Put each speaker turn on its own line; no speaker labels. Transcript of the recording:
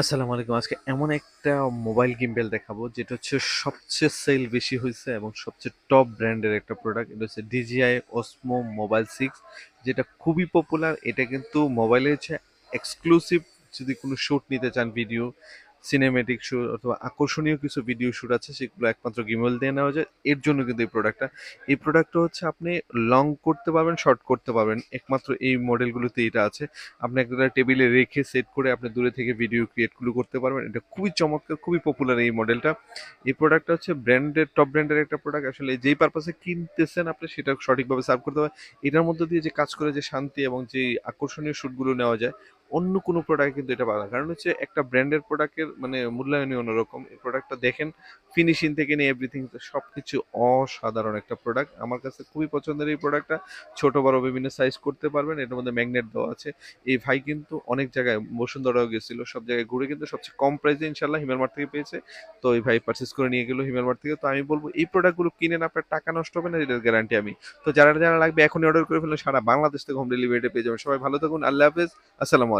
আসসালামু আলাইকুম। আজকে এমন একটা মোবাইল গিম্বেল দেখাবো যেটা হচ্ছে সবচেয়ে সেল বেশি হয়েছে এবং সবচেয়ে টপ ব্র্যান্ডের একটা প্রোডাক্ট। এটা হচ্ছে ডিজিআই অসমো মোবাইল সিক্স যেটা খুবই পপুলার। এটা কিন্তু মোবাইলে হচ্ছে এক্সক্লুসিভ যদি কোনো শ্যুট নিতে চান ভিডিও, সিনেমেটিক শুট অথবা আকর্ষণীয় কিছু ভিডিও শুট আছে সেগুলো একমাত্র গিমেল দিয়ে নেওয়া যায়। এর জন্য কিন্তু এই প্রোডাক্টটা। এই প্রোডাক্টটা হচ্ছে আপনি লং করতে পারবেন, শর্ট করতে পারবেন। একমাত্র এই মডেলগুলোতে এটা আছে। আপনি একটা টেবিলে রেখে সেট করে আপনি দূরে থেকে ভিডিও ক্রিয়েটগুলো করতে পারবেন এটা খুবই চমৎকার খুবই পপুলার এই মডেলটা এই প্রোডাক্টটা হচ্ছে ব্র্যান্ডের টপ ব্র্যান্ডের একটা প্রোডাক্ট আসলে যেই পারপাসে কিনতেছেন আপনি সেটা সঠিকভাবে সার্ভ করতে হবে এটার মধ্যে দিয়ে যে কাজ করে যে শান্তি এবং যে আকর্ষণীয় শ্যুটগুলো নেওয়া যায় অন্য কোনো প্রোডাক্ট কিন্তু এটা পাবে কারণ হচ্ছে একটা ব্র্যান্ডের প্রোডাক্টের মানে মূল্যায়নই অন্যরকম। এই প্রোডাক্টটা দেখেন ফিনিশিং থেকে নিয়ে এভরিথিং সব কিছু অসাধারণ একটা প্রোডাক্ট আমার কাছে খুবই পছন্দের এই প্রোডাক্টটা ছোট, বড় বিভিন্ন সাইজ করতে পারবেন। এটার মধ্যে ম্যাগনেট দেওয়া আছে। এই ভাই কিন্তু অনেক জায়গায়, বসুন্ধরাও গেছিল। সব জায়গায় ঘুরে কিন্তু সবচেয়ে কম প্রাইসে ইনশাল্লাহ হিমেল থেকে পেয়েছে। তো এই ভাই পারচেস করে নিয়ে গেলো হিমেল মার্ট থেকে। তো আমি বলব, এই প্রোডাক্টগুলো কিনেন আপনার টাকা নষ্ট হবে না, এটার গ্যারান্টি আমি। তো যারা যারা লাগবে, এখনই অর্ডার করে ফেলুন। সারা বাংলাদেশ থেকে হোম ডেলিভারিটা পেয়ে যাবেন। সবাই ভালো থাকুন। আল্লাহ হাফেজ। আসসালামু